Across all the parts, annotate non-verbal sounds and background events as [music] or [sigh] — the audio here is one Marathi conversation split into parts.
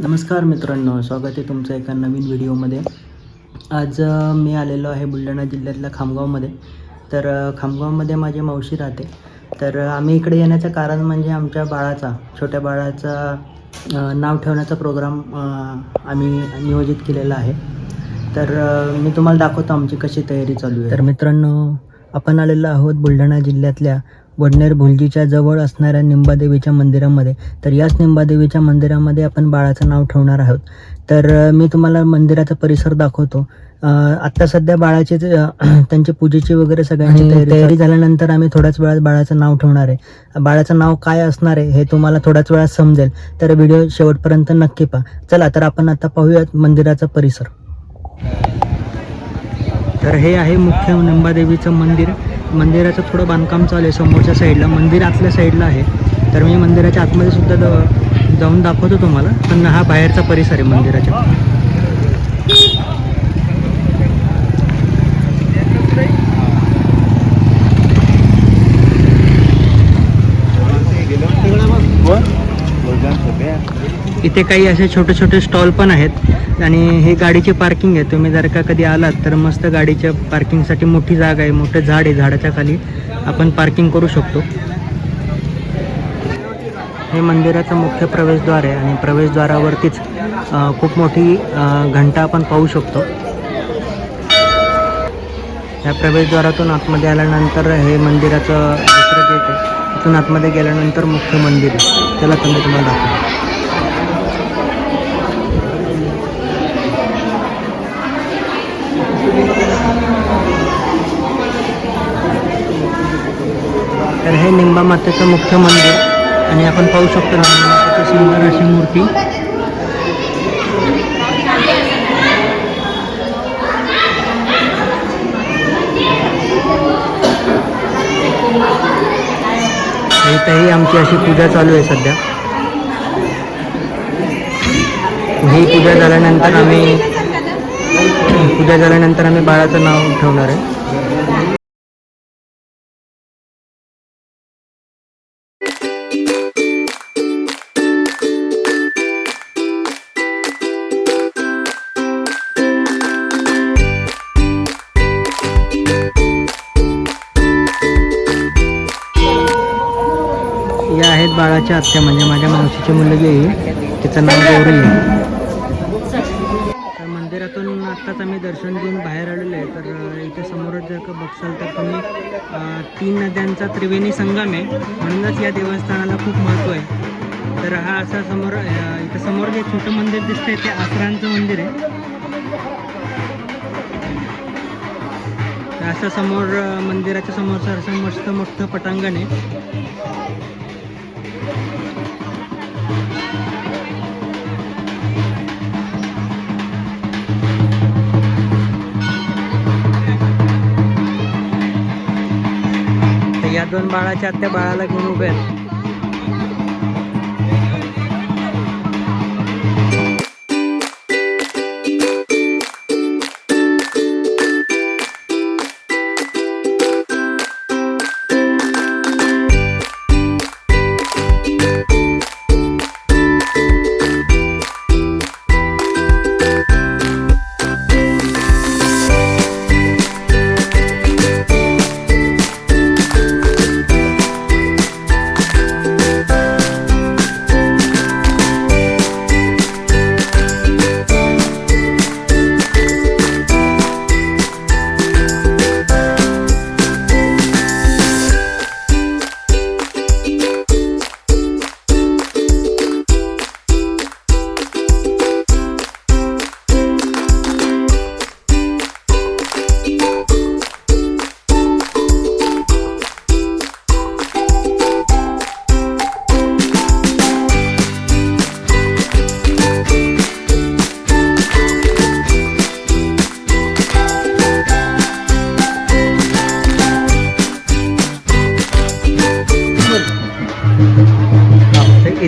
नमस्कार मित्रांनो स्वागत आहे तुमचं एका नवीन व्हिडिओमध्ये. आज मी आलेलो आहे बुलढाणा जिल्ह्यातल्या खामगावमध्ये. तर खामगावमध्ये माझी मावशी राहते. तर आम्ही इकडे येण्याचं कारण म्हणजे आमच्या बाळाचा छोट्या बाळाचा नाव ठेवण्याचा प्रोग्राम आम्ही नियोजित केलेला आहे. तर मी तुम्हाला दाखवतो आमची कशी तयारी चालू आहे. तर मित्रांनो आपण आलेलो आहोत बुलढाणा जिल्ह्यातल्या वडनेर भुलजीच्या जवळ असणाऱ्या निंबादेवीच्या मंदिरामध्ये. तर याच निंबादेवीच्या मंदिरामध्ये आपण बाळाचं नाव ठेवणार आहोत. तर मी तुम्हाला मंदिराचा परिसर दाखवतो. आत्ता सध्या बाळाची [clears throat] त्यांची पूजेची वगैरे सगळ्यांची तयारी तयारी झाल्यानंतर आम्ही थोड्याच वेळात बाळाचं नाव ठेवणार आहे. बाळाचं नाव काय असणार आहे हे तुम्हाला थोड्याच वेळात समजेल. तर व्हिडिओ शेवटपर्यंत नक्की पहा. चला तर आपण आता पाहूयात मंदिराचा परिसर. तर हे आहे मुख्य निंबादेवीचं मंदिर. मंदिराचं थोडं बांधकाम चालू आहे समोरच्या साईडला मंदिर आतल्या साईडला आहे. तर मी मंदिराच्या आतमध्ये सुद्धा जाऊन दाखवतो तुम्हाला. पण हा बाहेरचा परिसर आहे मंदिराच्या. इथे काही असे छोटे छोटे स्टॉल पण आहेत. आणि हे गाडीचे पार्किंग आहे. तुम्ही जर का कधी आलात तर मस्त गाडीच्या पार्किंगसाठी मोठी जागा आहे. मोठं झाड आहे झाडाच्या खाली. आपण पार्किंग करू शकतो. हे मंदिराचं मुख्य प्रवेशद्वार आहे आणि प्रवेशद्वारावरतीच खूप मोठी घंटा आपण पाहू शकतो. या प्रवेशद्वारातून आतमध्ये आल्यानंतर हे मंदिराचं दुसरं गेट आहे. तिथून आतमध्ये गेल्यानंतर मुख्य मंदिर आहे. त्याला तुम्ही तुम्हाला दाखवतो. तर हे निंबा मातेचं मुख्य मंदिर आणि आपण पाहू शकतो निंबा मातेची सुंदर अशी मूर्ती. इथंही आमची अशी पूजा चालू आहे सध्या. ही पूजा झाल्यानंतर आम्ही पूजा झाल्यानंतर आम्ही बाळाचं नाव ठेवणार आहे. बाळाची आत्या म्हणजे माझ्या मावशीची मुलगी आहे तिचं नाव गौरी आहे. तर मंदिरातून आत्ताच आम्ही दर्शन घेऊन बाहेर आलेलो आहे. तर इथे समोरच जर का बघसाल तर तुम्ही तीन नद्यांचा त्रिवेणी संगम आहे. म्हणूनच या देवस्थानाला खूप महत्त्व आहे. तर हा असा समोर इथं समोर जे छोटं मंदिर दिसतंय ते आसरांचं मंदिर आहे. तर असं समोर मंदिराच्या समोर असं मस्त मोठं पटांगण आहे. या दोन बाळाच्या आत्या बाळाला घेऊन उभे आहेत.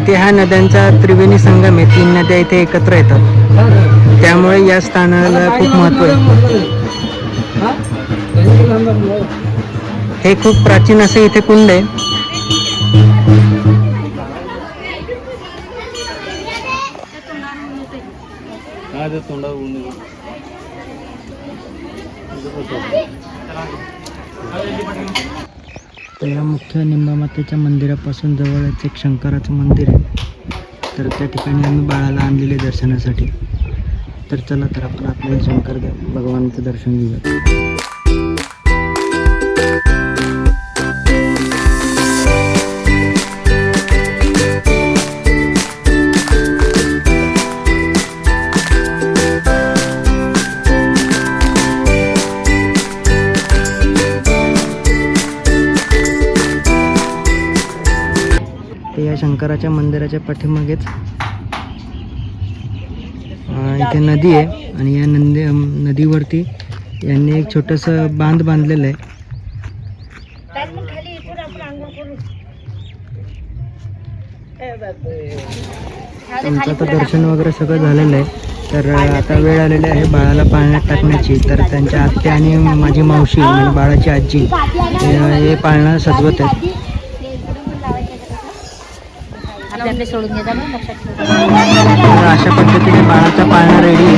इथे ह्या नद्यांचा त्रिवेणी संगम आहे. तीन नद्या इथे एकत्र येतात. त्यामुळे या स्थानाला खूप महत्त्व आहे. हे खूप प्राचीन असे इथे कुंड आहे. तर या मुख्य निंबामातेच्या मंदिरापासून जवळच एक शंकराचं मंदिर आहे. तर त्या ठिकाणी आम्ही बाळाला आणलेले दर्शनासाठी. तर चला तर आपण आपल्या शंकर भगवानचं भगवानाचं दर्शन घेऊया शंकराच्या मंदिराच्या पाठीमागेच. इथे नदी आहे आणि या नंदी नदीवरती यांनी एक छोटंसं बांध बांधलेलं आहे. तुमचं आता दर्शन वगैरे सगळं झालेलं आहे. तर आता वेळ आलेली आहे बाळाला पाळण्यात टाकण्याची. तर त्यांच्या आत्या आणि माझी मावशी म्हणजे बाळाची आजी हे हे पाळणं सजवत आहेत. आपले आपले सोडून घेता ना लक्षात ठेवा. अशा पद्धतीने बाळाचा पाळणा रेडी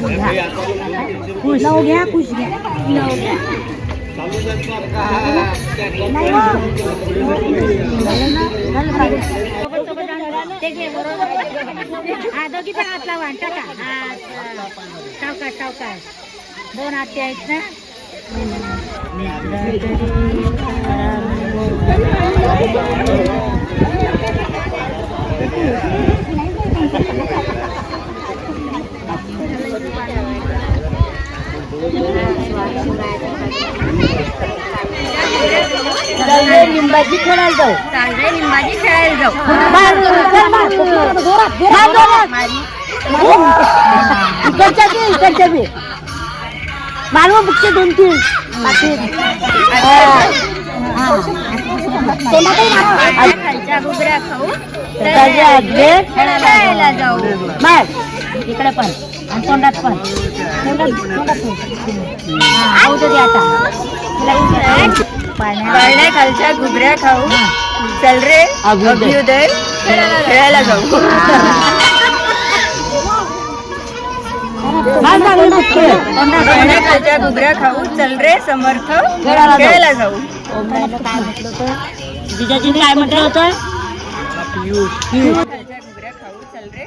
घ्या जाणं. ते घे, बरोबर. हा दोघी टावका हात लावा टाका सावकाश सावकाश दोन आत्ते आहेत ना लिंबाची खेळायला जाऊ चालतंय लिंबाची खेळायला जाऊ इकडच्या बी इकडच्या बी मानव बुकचे दोन तीन खालच्या घुगऱ्या खाऊ खेळायला जाऊ मग इकडे पण. आणि तोंडात पण. तोंडात तोंडात पण. हा, खाऊ दे आता. तुला इकडे पाळण्या खालच्या घुगऱ्या खाऊ. चल रे अभ्युदय खेळायला जाऊ. खालच्या घुगऱ्या खाऊ. चल रे समर्थ. खेळायला जाऊ. काय म्हटलं होतं? जिजाजीने काय म्हटलं होतं? खालच्या घुगऱ्या खाऊ. चल रे.